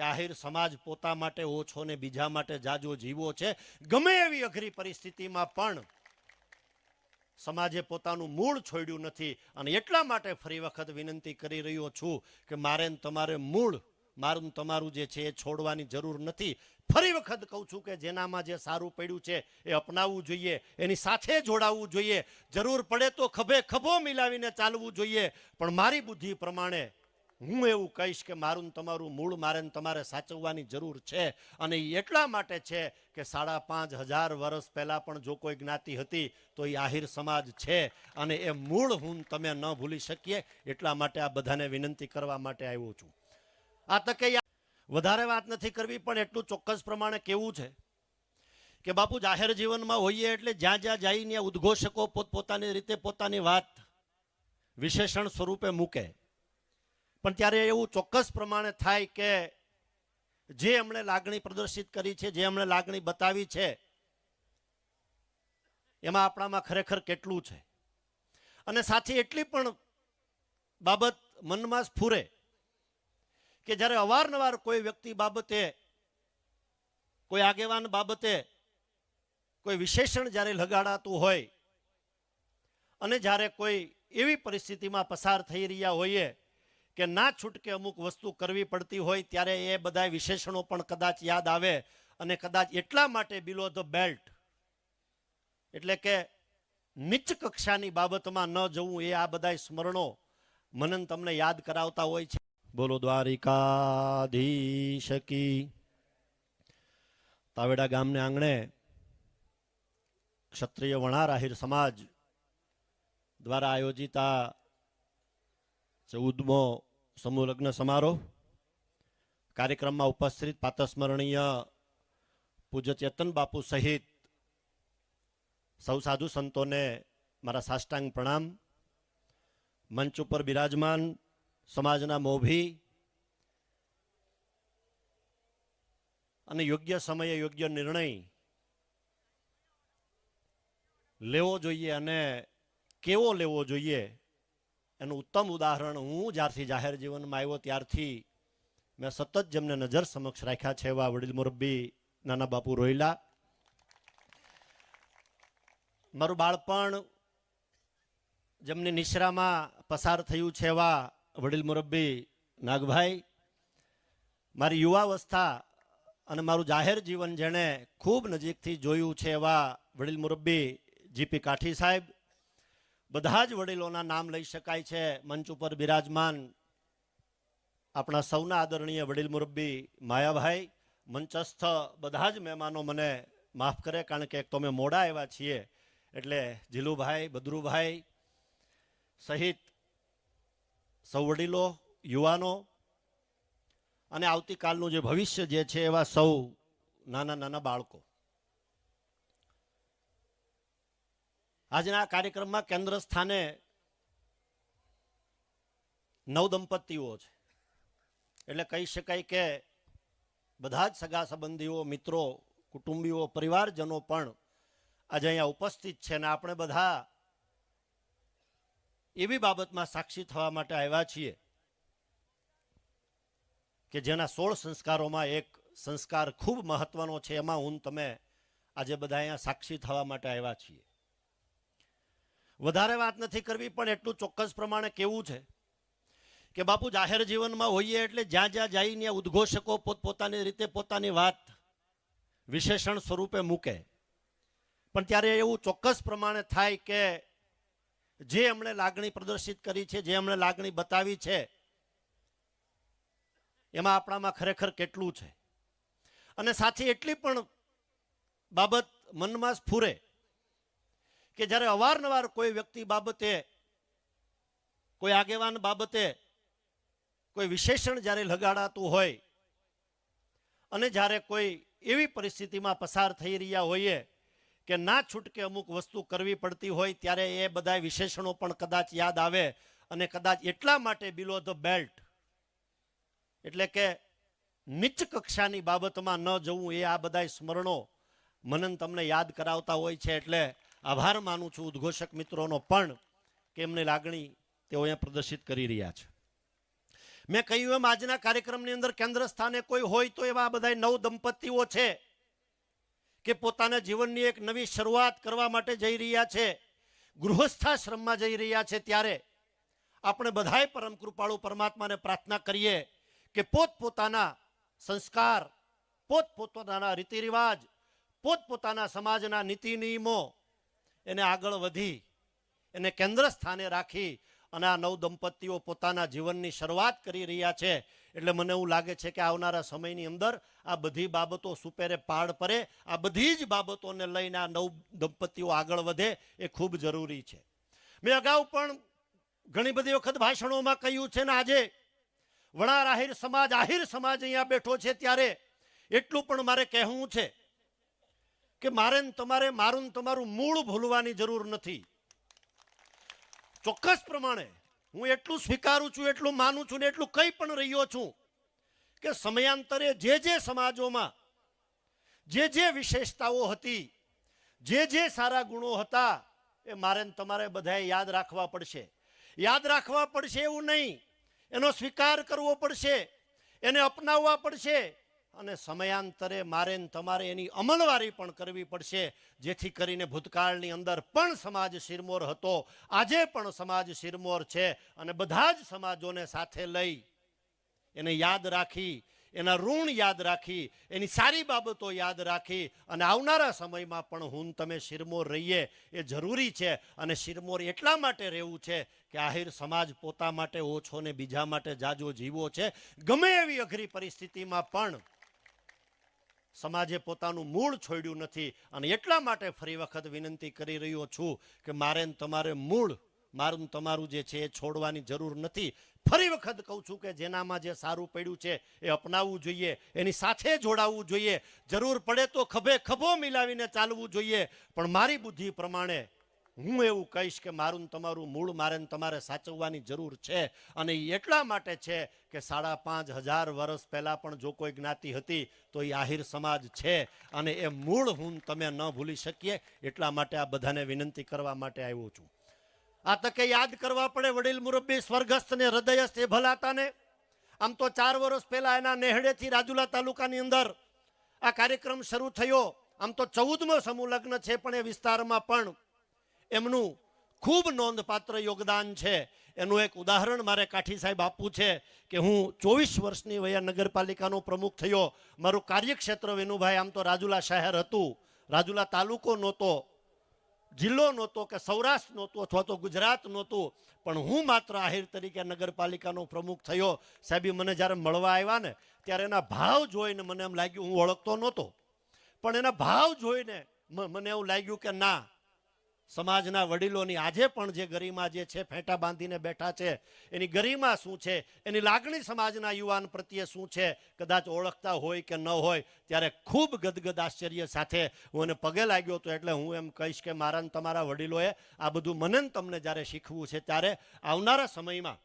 કે આહિર સમાજ પોતા માટે ઓછો ને બીજા માટે જાજો જીવો છે. ગમે એવી અઘરી પરિસ્થિતિમાં પણ સમાજે પોતાનું મૂળ છોડ્યું નથી અને એટલા માટે ફરી વખત વિનંતી કરી રહ્યો છું કે મારે તમારે મૂળ, મારું તમારું જે છે એ છોડવાની જરૂર નથી. ફરી વખત કહું છું કે જેનામાં જે સારું પડ્યું છે એ અપનાવવું જોઈએ, એની સાથે જોડાવવું જોઈએ. જરૂર પડે તો ખભે ખભો મિલાવીને ચાલવું જોઈએ. પણ મારી બુદ્ધિ પ્રમાણે હું એવું કહીશ કે મારું તમારું મૂળ મારે તમારે સાચવવાની જરૂર છે. અને એ એટલા માટે છે કે સાડા પાંચ હજાર વર્ષ પહેલાં પણ જો કોઈ જ્ઞાતિ હતી તો એ આહિર સમાજ છે અને એ મૂળ હું તમે ન ભૂલી શકીએ એટલા માટે આ બધાને વિનંતી કરવા માટે આવ્યો છું. આ તકે વધારે વાત નથી કરવી પણ એટલું ચોક્કસ પ્રમાણે કેવું છે કે બાપુ જાહેર જીવનમાં હોઈએ એટલે જ્યાં જ્યાં જઈને ઉદ્ઘોષકો પોતપોતાની રીતે પોતાની વાત વિશેષણ સ્વરૂપે મૂકે. પણ ત્યારે એવું ચોક્કસ પ્રમાણે થાય કે જે એમણે લાગણી પ્રદર્શિત કરી છે, જે એમણે લાગણી બતાવી છે, એમાં આપણામાં ખરેખર કેટલું છે? અને સાથે એટલી પણ બાબત મનમાં સ્ફુરે કે જ્યારે અવારનવાર કોઈ વ્યક્તિ બાબતે, કોઈ આગેવાન બાબતે કોઈ વિશેષણ જ્યારે લગાડાતું હોય અને જ્યારે કોઈ એવી પરિસ્થિતિમાં પસાર થઈ રહ્યા હોઈએ કે ના છૂટકે અમુક વસ્તુ કરવી પડતી હોય ત્યારે એ બધા વિશેષણો પણ કદાચ યાદ આવે અને કદાચ એટલા માટે બિલો ધ બેલ્ટ એટલે કે નીચ કક્ષાની બાબતમાં ન જવું એ આ બધા સ્મરણો મનન તમને યાદ કરાવતા હોય છે. બોલો દ્વારિકાધીશ કી. તાવેડા ગામને આંગણે ક્ષત્રિય વણાર આહિર સમાજ દ્વારા આયોજિત આ ચૌદમો સમૂહ લગ્ન સમારોહ. કાર્યક્રમમાં ઉપસ્થિત પાતસ્મરણીય પૂજ્ય ચેતન બાપુ સહિત સૌ સાધુ સંતોને મારા સાષ્ટાંગ પ્રણામ. મંચ ઉપર બિરાજમાન સમાજના મોભી અને યોગ્ય સમયે યોગ્ય નિર્ણય લેવો જોઈએ અને કેવો લેવો જોઈએ એનું ઉત્તમ ઉદાહરણ હું જ્યારથી જાહેર જીવનમાં આવ્યો ત્યારથી મેં સતત જેમને નજર સમક્ષ રાખ્યા છે એવા વડીલ મુરબ્બી નાના બાપુ રોહિલા મારું બાળપણ જેમની નિશ્રામાં પસાર થયું છે એવા વડીલ મુરબ્બી નાગભાઈ. મારી યુવાવસ્થા અને મારું જાહેર જીવન જેણે ખૂબ નજીકથી જોયું છે એવા વડીલ મુરબ્બી જીપી કાઠી સાહેબ. બધા જ વડીલોના નામ લઈ શકાય છે. મંચ ઉપર બિરાજમાન આપણા સૌના આદરણીય વડીલ મુરબ્બી માયાભાઈ, મંચસ્થ બધા જ મહેમાનો મને માફ કરે કારણ કે એક તો અમે મોડા આવ્યા છીએ એટલે જીલુભાઈ, બદરુભાઈ સહિત સૌ વડીલો, યુવાનો અને આવતીકાલનું જે ભવિષ્ય જે છે એવા સૌ નાના નાના બાળકો. આજના કાર્યક્રમમાં કેન્દ્ર સ્થાને નવ દંપતીઓ છે. એટલે કહી શકાય કે બધા જ સગા સંબંધીઓ, મિત્રો, કુટુંબીઓ, પરિવારજનો પણ આજે અહીંયા ઉપસ્થિત છે અને આપણે બધા એવી બાબતમાં સાક્ષી થવા માટે આવ્યા છીએ કે જેના સોળ સંસ્કારોમાં એક સંસ્કાર ખૂબ મહત્વનો છે, એમાં હું તમે આજે બધા અહીંયા સાક્ષી થવા માટે આવ્યા છીએ. વધારે વાત નથી કરવી, પણ એટલું ચોક્કસ પ્રમાણે કેવું છે કે બાપુ જાહેર જીવનમાં હોઈએ એટલે જ્યાં જ્યાં જઈને ઉદ્ઘોષકો પોતપોતાની રીતે પોતાની વાત વિશેષણ સ્વરૂપે મૂકે. પણ ત્યારે એવું ચોક્કસ પ્રમાણે થાય કે જે એમણે લાગણી પ્રદર્શિત કરી છે, જે એમણે લાગણી બતાવી છે, એમાં આપણામાં ખરેખર કેટલું છે? અને સાથે, એટલી પણ બાબત મનમાં સ્ફુરે કે જ્યારે અવારનવાર કોઈ વ્યક્તિ બાબતે, કોઈ આગેવાન બાબતે કોઈ વિશેષણ જ્યારે લગાડાતું હોય અને જ્યારે કોઈ એવી પરિસ્થિતિમાં પસાર થઈ રહ્યા હોઈએ કે ના છૂટકે અમુક વસ્તુ કરવી પડતી હોય ત્યારે એ બધા વિશેષણો પણ કદાચ યાદ આવે અને કદાચ એટલા માટે બિલો ધ બેલ્ટ એટલે કે નીચ કક્ષાની બાબતમાં ન જવું એ આ બધા સ્મરણો મનન તમને યાદ કરાવતા હોય છે એટલે આભાર માનું છું ઉદ્ઘોષક મિત્રોનો પણ કે એમની લાગણી તેઓ અહીંયા પ્રદર્શિત કરી રહ્યા છે. મેં કહ્યું એમ આજના કાર્યક્રમની અંદર કેન્દ્ર સ્થાને કોઈ હોય તો એવા બધા નવ દંપતીઓ છે કે પોતાના જીવનની એક નવી શરૂઆત કરવા માટે જઈ રહ્યા છે, ગૃહસ્થાશ્રમમાં જઈ રહ્યા છે ત્યારે આપણે બધાએ પરમ કૃપાળુ પરમાત્માને પ્રાર્થના કરીએ કે પોતપોતાના સંસ્કાર, પોતપોતાના રીતિ રિવાજ પોતપોતાના સમાજના નીતિ નિયમો એને આગળ વધી, એને કેન્દ્ર સ્થાને રાખી અને આ નવ દંપતીઓ પોતાના જીવનની શરૂઆત કરી રહ્યા છે. એટલે મને એવું લાગે છે કે આવનારા સમયની અંદર આ બધી બાબતો સુપેરે પાડ પડે આ બધી જ બાબતોને લઈને આ નવ દંપતીઓ આગળ વધે એ ખૂબ જરૂરી છે. મેં અગાઉ પણ ઘણી બધી વખત ભાષણોમાં કહ્યું છે ને આજે વણાર આહિર સમાજ આહિર સમાજ અહીંયા બેઠો છે ત્યારે એટલું પણ મારે કહેવું છે કે મારે તમારે, મારું તમારું મૂળ ભૂલવાની જરૂર નથી. ચોક્કસ પ્રમાણે હું એટલું સ્વીકારું છું, એટલું માનું છું ને એટલું કંઈ પણ રહ્યો છું કે સમયાંતરે જે જે સમાજોમાં જે જે વિશેષતાઓ હતી, જે જે સારા ગુણો હતા, એ મારે તમારે બધાએ યાદ રાખવા પડશે. યાદ રાખવા પડશે એવું નહીં. એનો સ્વીકાર કરવો પડશે. એને અપનાવવા પડશે. અને સમયાંતરે મારે તમારે એની અમલવારી પણ કરવી પડશે, જેથી કરીને ભૂતકાળની અંદર પણ સમાજ શિરમોર હતો. આજે પણ સમાજ શિરમોર છે અને બધા જ સમાજોને સાથે લઈ એને યાદ રાખી, એના ઋણ યાદ રાખી, એની સારી બાબતો યાદ રાખી અને આવનારા સમયમાં પણ હું તમે શિરમોર રહીએ એ જરૂરી છે અને શિરમોર એટલા માટે રહેવું છે કે આહિર સમાજ પોતા માટે ઓછો ને બીજા માટે જાજો જીવો છે. ગમે એવી અઘરી પરિસ્થિતિમાં પણ સમાજે પોતાનું મૂળ છોડ્યું નથી અને એટલા માટે ફરી વખત વિનંતી કરી રહ્યો છું કે મારે તમારે મૂળ, મારું તમારું જે છે એ છોડવાની જરૂર નથી. ફરી વખત કહું છું કે જેનામાં જે સારું પડ્યું છે એ અપનાવવું જોઈએ, એની સાથે જોડાવવું જોઈએ. જરૂર પડે તો ખભે ખભો મિલાવીને ચાલવું જોઈએ. પણ મારી બુદ્ધિ પ્રમાણે હું એવું કહીશ કે મારું તમારું મૂળ મારે તમારે સાચવવાની જરૂર છે. અને એટલા માટે છે કે સાડા પાંચ હજાર વર્ષ પહેલાં પણ જો કોઈ જ્ઞાતિ હતી તો એ આહિર સમાજ છે. અને એ મૂળ હું તમે ન ભૂલી શકીએ એટલા માટે આ બધાને વિનંતી કરવા માટે આવ્યો છું. આ તકે યાદ કરવા પડે વડીલ મુરબ્બી સ્વર્ગસ્થ ને હૃદયસ્થ એ ભલાતાને આમ તો ચાર વર્ષ પહેલા એના નેહડેથી રાજુલા તાલુકાની અંદર આ કાર્યક્રમ શરૂ થયો. આમ તો ચૌદમો સમૂહ લગ્ન છે પણ એ વિસ્તારમાં પણ એમનું ખૂબ નોંધપાત્ર યોગદાન છે. એનું એક ઉદાહરણ મારે કાઠી સાહેબ આપવું છે કે હું ચોવીસ વર્ષની વયા નગરપાલિકાનો પ્રમુખ થયો. મારું કાર્યક્ષેત્ર વિનુભાઈ, આમ તો રાજુલા શહેર હતું. રાજુલા તાલુકો નહોતો, જિલ્લો નહોતો કે સૌરાષ્ટ્ર નહોતું અથવા તો ગુજરાત નહોતું. પણ હું માત્ર આહિર તરીકે નગરપાલિકાનો પ્રમુખ થયો. સાહેબી, મને જ્યારે મળવા આવ્યા ને, ત્યારે એના ભાવ જોઈને મને એમ લાગ્યું હું ઓળખતો નહોતો. પણ એના ભાવ જોઈને મને એવું લાગ્યું કે ના સમાજના વડીલોની આજે પણ જે ગરિમા જે છે, ફેંટા બાંધીને બેઠા છે, એની ગરિમા શું છે, એની લાગણી સમાજના યુવાન પ્રત્યે શું છે, કદાચ ઓળખતા હોય કે ન હોય, ત્યારે ખૂબ ગદગદ આશ્ચર્ય સાથે હું એને પગે લાગ્યો હતો એટલે હું એમ કહીશ કે મારા તમારા વડીલોએ આ બધું મને તમને જ્યારે શીખવું છે, ત્યારે આવનારા સમયમાં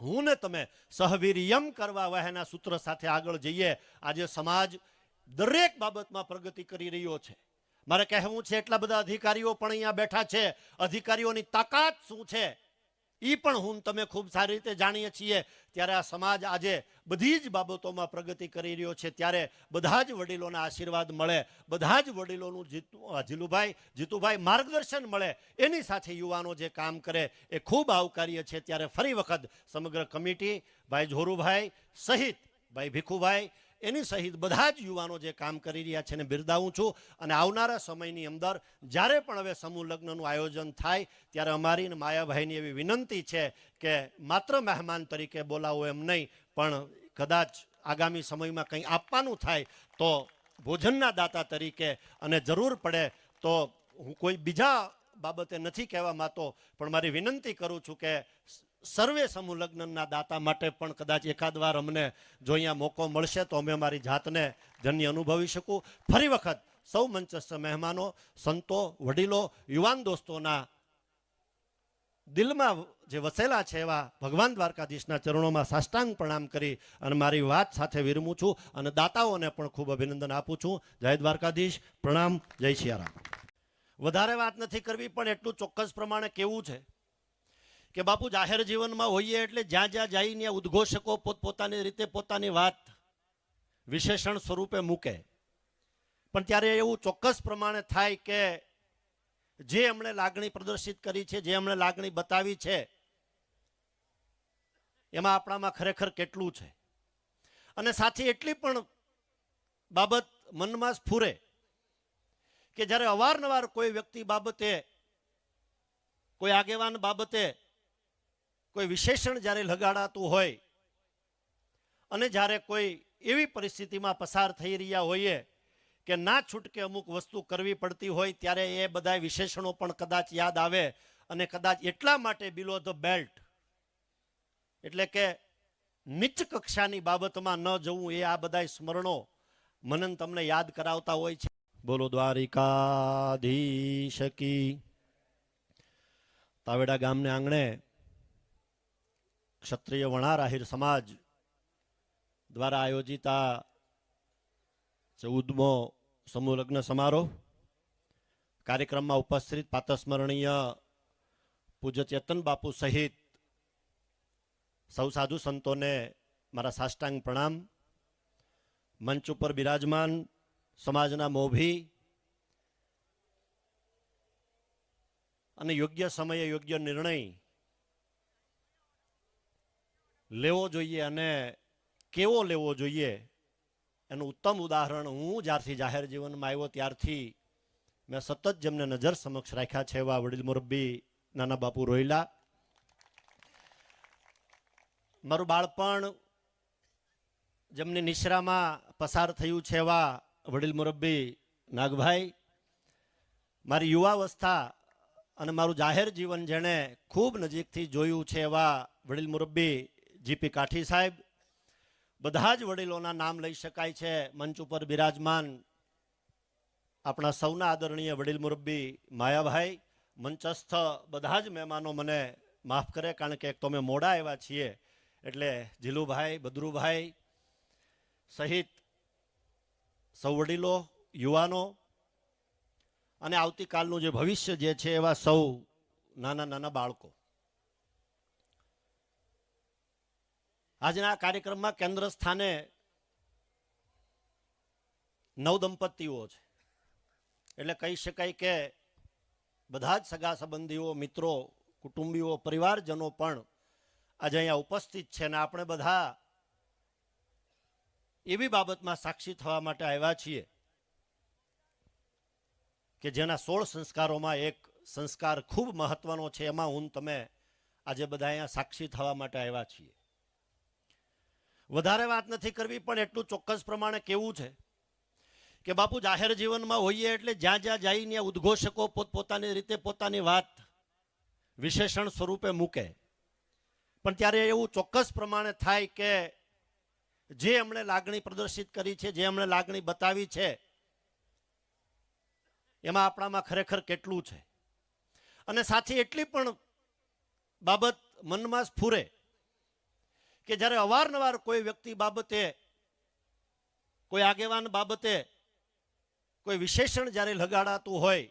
હું ને તમે સહવીર્યમ કરવા વહેના સૂત્ર સાથે આગળ જઈએ. આજે સમાજ દરેક બાબતમાં પ્રગતિ કરી રહ્યો છે. મારે કહેવું છે, એટલા બધા અધિકારીઓ પણ અહીંયા બેઠા છે. અધિકારીઓની તાકાત શું છે? એ પણ હું તમે ખૂબ સારી રીતે જાણીએ છીએ. ત્યારે આ સમાજ આજે બધી જ બાબતોમાં પ્રગતિ કરી રહ્યો છે. ત્યારે બધા જ વડીલોના આશીર્વાદ મળે, બધા જ વડીલોનું જીતુ જીલુભાઈ, જીતુભાઈ માર્ગદર્શન મળે. એની સાથે યુવાનો જે કામ કરે એ ખૂબ આવકાર્ય છે. ત્યારે ફરી વખત સમગ્ર કમિટી, ભાઈ ઝોરુભાઈ સહિત, ભાઈ ભીખુભાઈ એની સહિત બધા જ યુવાનો જે કામ કરી રહ્યા છે એને બિરદાવું છું. અને આવનારા સમયની અંદર જ્યારે પણ હવે સમૂહ લગ્નનું આયોજન થાય, ત્યારે અમારી માયાભાઈની એવી વિનંતી છે કે માત્ર મહેમાન તરીકે બોલાવો એમ નહીં, પણ કદાચ આગામી સમયમાં કંઈ આપવાનું થાય તો ભોજનના દાતા તરીકે અને જરૂર પડે તો હું કોઈ બીજા બાબતે નથી કહેવા માંગતો, પણ મારી વિનંતી કરું છું કે સર્વે સમૂહ લગ્નના દાતા માટે પણ કદાચ એકાદ વાર અમને જો અહીંયા મોકો મળશે તો અમે મારી જાતને ધન્ય અનુભવી શકું. ફરી વખત સૌ મંચસ્થ મહેમાનો, સંતો, વડીલો, યુવાન દોસ્તોના દિલમાં જે વસેલા છે એવા ભગવાન દ્વારકાધીશના ચરણોમાં સાષ્ટાંગ પ્રણામ કરી અને મારી વાત સાથે વિરમું છું અને દાતાઓને પણ ખૂબ અભિનંદન આપું છું. જય દ્વારકાધીશ. પ્રણામ. જય સિયારામ વધારે વાત નથી કરવી પણ એટલું ચોક્કસ પ્રમાણે કેવું છે? કે બાપુ જાહેર જીવનમાં હોઈએ એટલે જ્યાં જ્યાં જઈને ઉદ્ઘોષકો પોતપોતાની રીતે પોતાની વાત વિશેષણ સ્વરૂપે મૂકે. પણ ત્યારે એવું ચોક્કસ પ્રમાણે થાય કે જે એમણે લાગણી પ્રદર્શિત કરી છે, જે એમણે લાગણી બતાવી છે, એમાં આપણામાં ખરેખર કેટલું છે? અને સાથે એટલી પણ બાબત મનમાં સ્ફુરે કે જ્યારે અવારનવાર કોઈ વ્યક્તિ બાબતે, કોઈ આગેવાન બાબતે કોઈ વિશેષણ જ્યારે લગાડાતું હોય અને જ્યારે કોઈ એવી પરિસ્થિતિમાં પસાર થઈ રહ્યા હોઈએ કે ના છૂટકે અમુક વસ્તુ કરવી પડતી હોય ત્યારે એ બધા વિશેષણો પણ કદાચ યાદ આવે અને કદાચ એટલા માટે બિલો ધ બેલ્ટ એટલે કે નીચ કક્ષાની બાબતમાં ન જવું એ આ બધા સ્મરણો મનન તમને યાદ કરાવતા હોય છે. બોલો દ્વારિકાધી શકી તાવેડા ગામને આંગણે ક્ષત્રિય વણાર આહિર સમાજ દ્વારા આયોજિત આ ચૌદમો સમૂહ લગ્ન સમારોહ. કાર્યક્રમમાં ઉપસ્થિત પાતસ્મરણીય પૂજ્ય ચેતન બાપુ સહિત સૌ સાધુ સંતોને મારા સાષ્ટાંગ પ્રણામ. મંચ ઉપર બિરાજમાન સમાજના મોભી અને યોગ્ય સમયે યોગ્ય નિર્ણય લેવો જોઈએ અને કેવો લેવો જોઈએ? એનું ઉત્તમ ઉદાહરણ હું જ્યારથી જાહેર જીવનમાં આવ્યો ત્યારથી મેં સતત જેમને નજર સમક્ષ રાખ્યા છે એવા વડીલ મુરબ્બી નાના બાપુ રોહિલા મારું બાળપણ જેમની નિશ્રામાં પસાર થયું છે એવા વડીલ મુરબ્બી નાગભાઈ. મારી યુવાવસ્થા અને મારું જાહેર જીવન જેણે ખૂબ નજીકથી જોયું છે એવા વડીલ મુરબ્બી જીપી કાઠી સાહેબ, બધા જ વડીલોના નામ લઈ શકાય છે. મંચ ઉપર બિરાજમાન આપણા સૌના આદરણીય વડીલ મુરબ્બી માયાભાઈ, મંચસ્થ બધા જ મહેમાનો મને માફ કરે કારણ કે એક તો અમે મોડા આવ્યા છીએ એટલે જીલુભાઈ, બદરુભાઈ સહિત સૌ વડીલો, યુવાનો અને આવતીકાલનું જે ભવિષ્ય જે છે એવા સૌ નાના નાના બાળકો. આજના કાર્યક્રમમાં કેન્દ્ર સ્થાને નવ દંપતીઓ છે. એટલે કહી શકાય કે બધા જ સગા સંબંધીઓ, મિત્રો, કુટુંબીઓ, પરિવારજનો પણ આજે અહીંયા ઉપસ્થિત છે અને આપણે બધા એવી બાબતમાં સાક્ષી થવા માટે આવ્યા છીએ કે જેના સોળ સંસ્કારોમાં એક સંસ્કાર ખૂબ મહત્વનો છે, એમાં હું તમે આજે બધા અહીંયા સાક્ષી થવા માટે આવ્યા છીએ. વધારે વાત નથી કરવી, પણ એટલું ચોક્કસ પ્રમાણે કેવું છે કે બાપુ જાહેર જીવનમાં હોઈએ એટલે જ્યાં જ્યાં જઈને ઉદ્ઘોષકો પોતપોતાની રીતે પોતાની વાત વિશેષણ સ્વરૂપે મૂકે. પણ ત્યારે એવું ચોક્કસ પ્રમાણે થાય કે જે એમણે લાગણી પ્રદર્શિત કરી છે, જે એમણે લાગણી બતાવી છે, એમાં આપણામાં ખરેખર કેટલું છે? અને સાથે, એટલી પણ બાબત મનમાં સ્ફુરે કે જ્યારે અવારનવાર કોઈ વ્યક્તિ બાબતે, કોઈ આગેવાન બાબતે કોઈ વિશેષણ જ્યારે લગાડાતું હોય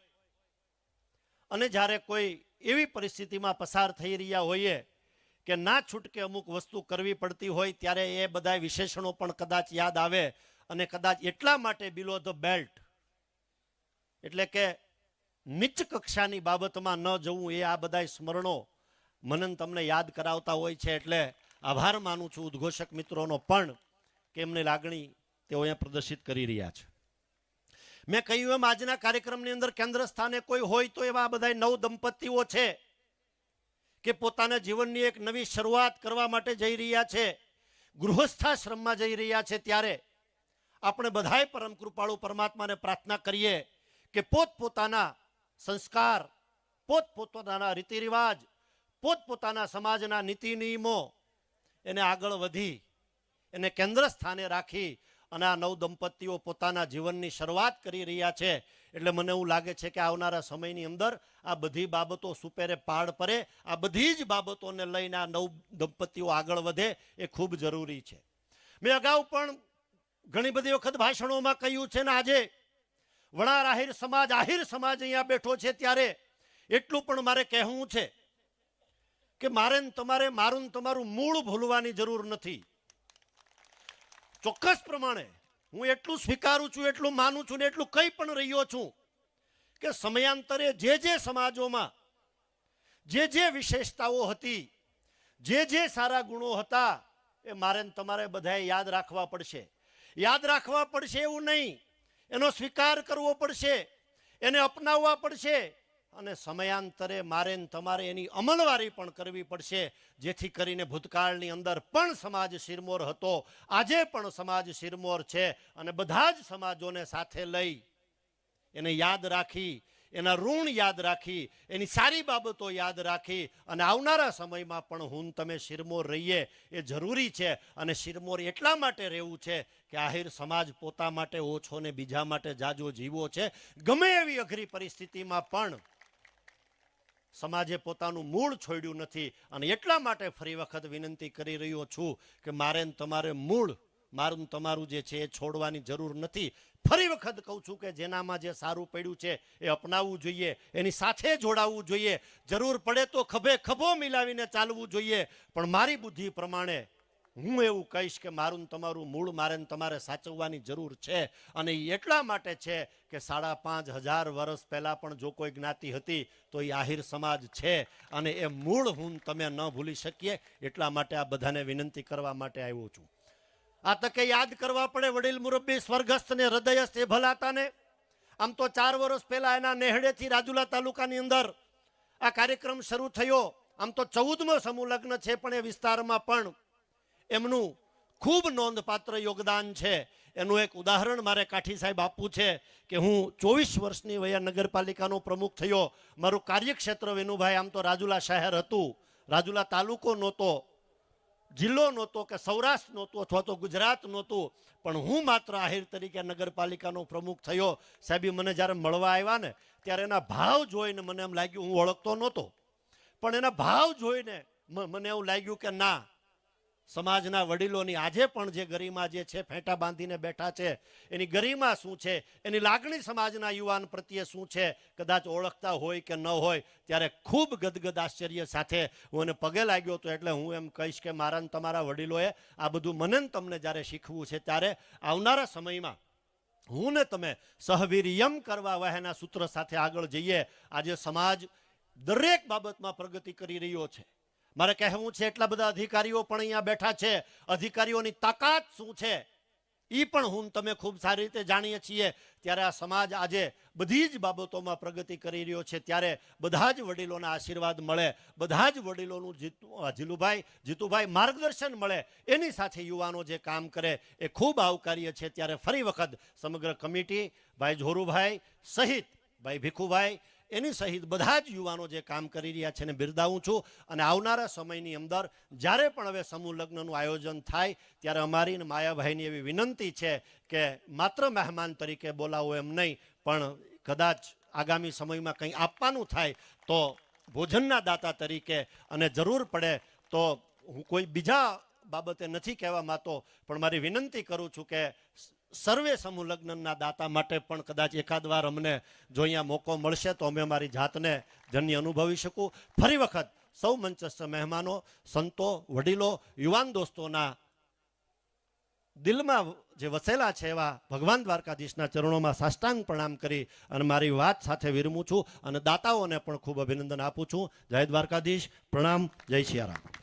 અને જ્યારે કોઈ એવી પરિસ્થિતિમાં પસાર થઈ રહ્યા હોઈએ કે ના છૂટકે અમુક વસ્તુ કરવી પડતી હોય ત્યારે એ બધા વિશેષણો પણ કદાચ યાદ આવે અને કદાચ એટલા માટે બિલો ધ બેલ્ટ એટલે કે નીચ કક્ષાની બાબતમાં ન જવું એ આ બધા સ્મરણો મનન તમને યાદ કરાવતા હોય છે એટલે આભાર માનું છું ઉદ્ઘોષક મિત્રોનો પણ કે એમની લાગણી તેઓ અહીંયા પ્રદર્શિત કરી રહ્યા છે. મેં કહ્યું એમ આજના કાર્યક્રમની અંદર કેન્દ્ર સ્થાને કોઈ હોય તો એવા બધા નવ દંપતીઓ છે કે પોતાના જીવનની એક નવી શરૂઆત કરવા માટે જઈ રહ્યા છે, ગૃહસ્થાશ્રમમાં જઈ રહ્યા છે ત્યારે આપણે બધાએ પરમ કૃપાળુ પરમાત્માને પ્રાર્થના કરીએ કે પોતપોતાના સંસ્કાર, પોતપોતાના રીતિ રિવાજ પોતપોતાના સમાજના નીતિ નિયમો એને આગળ વધી, એને કેન્દ્ર સ્થાને રાખી અને આ નવ દંપતીઓ પોતાના જીવનની શરૂઆત કરી રહ્યા છે. એટલે મને એવું લાગે છે કે આવનારા સમયની અંદર આ બધી બાબતો સુપેરે પાડ પડે. આ બધી જ બાબતોને લઈને આ નવ દંપતીઓ આગળ વધે એ ખૂબ જરૂરી છે. મેં અગાઉ પણ ઘણી બધી વખત ભાષણોમાં કહ્યું છે ને આજે વણાર આહિર સમાજ આહિર સમાજ અહીંયા બેઠો છે ત્યારે એટલું પણ મારે કહેવું છે કે મારે તમારે, મારું તમારું મૂળ ભૂલવાની જરૂર નથી. ચોક્કસ પ્રમાણે હું એટલું સ્વીકારું છું, એટલું માનું છું ને એટલું કંઈ પણ રહ્યો છું કે સમયાંતરે જે જે સમાજોમાં જે જે વિશેષતાઓ હતી, જે જે સારા ગુણો હતા, એ મારે તમારે બધાએ યાદ રાખવા પડશે. યાદ રાખવા પડશે એવું નહીં. એનો સ્વીકાર કરવો પડશે. એને અપનાવવા પડશે. અને સમયાંતરે મારે તમારે એની અમલવારી પણ કરવી પડશે, જેથી કરીને ભૂતકાળની અંદર પણ સમાજ શિરમોર હતો. આજે પણ સમાજ શિરમોર છે અને બધા જ સમાજોને સાથે લઈ એને યાદ રાખી, એના ઋણ યાદ રાખી, એની સારી બાબતો યાદ રાખી અને આવનારા સમયમાં પણ હું તમે શિરમોર રહીએ એ જરૂરી છે અને શિરમોર એટલા માટે રહેવું છે કે આહિર સમાજ પોતા માટે ઓછો ને બીજા માટે જાજો જીવો છે. ગમે એવી અઘરી પરિસ્થિતિમાં પણ સમાજે પોતાનું મૂળ છોડ્યું નથી અને એટલા માટે ફરી વખત વિનંતી કરી રહ્યો છું કે મારે તમારે મૂળ, મારું તમારું જે છે એ છોડવાની જરૂર નથી. ફરી વખત કહું છું કે જેનામાં જે સારું પડ્યું છે એ અપનાવવું જોઈએ, એની સાથે જોડાવવું જોઈએ. જરૂર પડે તો ખભે ખભો મિલાવીને ચાલવું જોઈએ. પણ મારી બુદ્ધિ પ્રમાણે હું એવું કહીશ કે મારું તમારું મૂળ મારે તમારે સાચવવાની જરૂર છે. અને એ એટલા માટે છે કે સાડા પાંચ હજાર વર્ષ પહેલાં પણ જો કોઈ જ્ઞાતિ હતી તો એ આહિર સમાજ છે. અને એ મૂળ હું તમે ન ભૂલી શકીએ એટલા માટે આ બધાને વિનંતી કરવા માટે આવ્યો છું. આ તકે યાદ કરવા પડે વડીલ મુરબ્બી સ્વર્ગસ્થ ને હૃદયસ્થ એ ભલાતાને. આમ તો ચાર વર્ષ પહેલા એના નેહડેથી રાજુલા તાલુકાની અંદર આ કાર્યક્રમ શરૂ થયો. આમ તો ચૌદમો સમૂહ લગ્ન છે પણ એ વિસ્તારમાં પણ એમનું ખૂબ નોંધપાત્ર યોગદાન છે. એનું એક ઉદાહરણ મારે કાઠી સાહેબ આપવું છે કે હું ચોવીસ વર્ષની વયા નગરપાલિકાનો પ્રમુખ થયો. મારું કાર્યક્ષેત્ર વેનુભાઈ, આમ તો રાજુલા શહેર હતું. રાજુલા તાલુકો નહોતો, જિલ્લો નહોતો કે સૌરાષ્ટ્ર નહોતું અથવા તો ગુજરાત નહોતું. પણ હું માત્ર આહિર તરીકે નગરપાલિકાનો પ્રમુખ થયો. સાહેબી, મને જ્યારે મળવા આવ્યા ને, ત્યારે એના ભાવ જોઈને મને એમ લાગ્યું હું ઓળખતો નહોતો. પણ એના ભાવ જોઈને મને એવું લાગ્યું કે ના સમાજના વડીલોની આજે પણ જે ગરિમા જે છે, ફેંટા બાંધીને બેઠા છે, એની ગરિમા શું છે, એની લાગણી સમાજના યુવાન પ્રત્યે શું છે, કદાચ ઓળખતા હોય કે ન હોય, ત્યારે ખૂબ ગદગદ આશ્ચર્ય સાથે હું એને પગે લાગ્યો હતો એટલે હું એમ કહીશ કે મારા તમારા વડીલોએ આ બધું મને તમને જ્યારે શીખવું છે, ત્યારે આવનારા સમયમાં હું ને તમે સહવીર્યમ કરવા વહેના સૂત્ર સાથે આગળ જઈએ. આજે સમાજ દરેક બાબતમાં પ્રગતિ કરી રહ્યો છે. મારે કહેવું છે એટલા બધા અધિકારીઓ પણ અહીંયા બેઠા છે? અધિકારીઓની તાકાત શું છે? એ પણ હું તમે ખૂબ સારી રીતે જાણીએ છીએ. ત્યારે આ સમાજ આજે બધી જ બાબતોમાં પ્રગતિ કરી રહ્યો છે. ત્યારે બધા જ વડીલોના આશીર્વાદ મળે, બધા જ વડીલોનું જીતુ જીલુભાઈ, જીતુભાઈ માર્ગદર્શન મળે. એની સાથે યુવાનો જે કામ કરે એ ખૂબ આવકાર્ય છે. ત્યારે ફરી વખત સમગ્ર કમિટી, ભાઈ ઝોરુભાઈ સહિત, ભાઈ ભીખુભાઈ એની સહિત બધા જ યુવાનો જે કામ કરી રહ્યા છે એને બિરદાવું છું. અને આવનારા સમયની અંદર જ્યારે પણ હવે સમૂહ લગ્નનું આયોજન થાય, ત્યારે અમારી માયાભાઈની એવી વિનંતી છે કે માત્ર મહેમાન તરીકે બોલાવો એમ નહીં, પણ કદાચ આગામી સમયમાં કંઈ આપવાનું થાય તો ભોજનના દાતા તરીકે અને જરૂર પડે તો હું કોઈ બીજા બાબતે નથી કહેવા માંગતો, પણ મારી વિનંતી કરું છું કે સર્વે સમૂહ લગ્નના દાતા માટે પણ કદાચ એકાદ વાર અમને જો અહીંયા મોકો મળશે તો અમે અમારી જાતને ધન્ય અનુભવી શકું. ફરી વખત સૌ મંચસ્થ મહેમાનો, સંતો, વડીલો, યુવાન દોસ્તોના દિલમાં જે વસેલા છે એવા ભગવાન દ્વારકાધીશના ચરણોમાં સાષ્ટાંગ પ્રણામ કરી અને મારી વાત સાથે વિરમું છું અને દાતાઓને પણ ખૂબ અભિનંદન આપું છું. જય દ્વારકાધીશ. પ્રણામ. જય સિયારામ